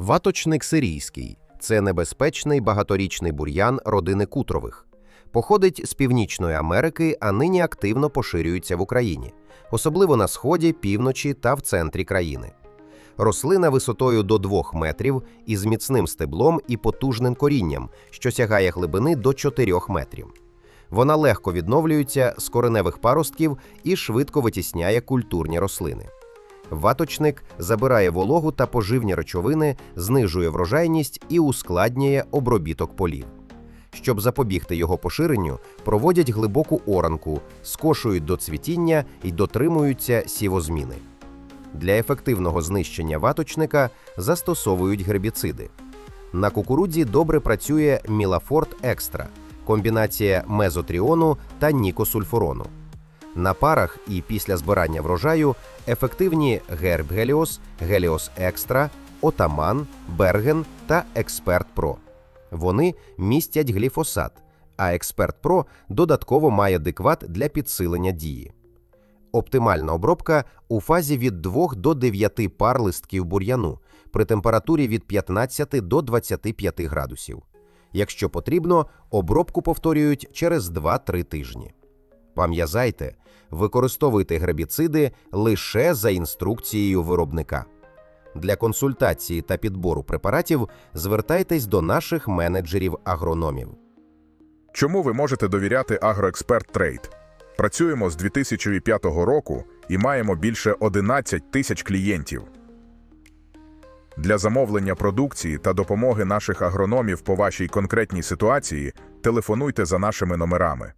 Ваточник сирійський це небезпечний багаторічний бур'ян родини кутрових. Походить з Північної Америки, а нині активно поширюється в Україні, особливо на сході, півночі та в центрі країни. Рослина висотою до 2 метрів із міцним стеблом і потужним корінням, що сягає глибини до 4 метрів. Вона легко відновлюється з кореневих паростків і швидко витісняє культурні рослини. Ваточник забирає вологу та поживні речовини, знижує врожайність і ускладнює обробіток полів. Щоб запобігти його поширенню, проводять глибоку оранку, скошують до цвітіння і дотримуються сівозміни. Для ефективного знищення ваточника застосовують гербіциди. На кукурудзі добре працює Мілафорт Екстра, комбінація мезотріону та нікосульфурону. На парах і після збирання врожаю ефективні Герб Геліос, Геліос Екстра, Отаман, Берген та Експерт Про. Вони містять гліфосат, а Експерт Про додатково має дикват для підсилення дії. Оптимальна обробка у фазі від 2 до 9 пар листків бур'яну при температурі від 15 до 25 градусів. Якщо потрібно, обробку повторюють через 2-3 тижні. Пам'ятайте, використовуйте гербіциди лише за інструкцією виробника. Для консультації та підбору препаратів звертайтесь до наших менеджерів-агрономів. Чому ви можете довіряти Агроексперт Трейд? Працюємо з 2005 року і маємо більше 11 тисяч клієнтів. Для замовлення продукції та допомоги наших агрономів по вашій конкретній ситуації телефонуйте за нашими номерами.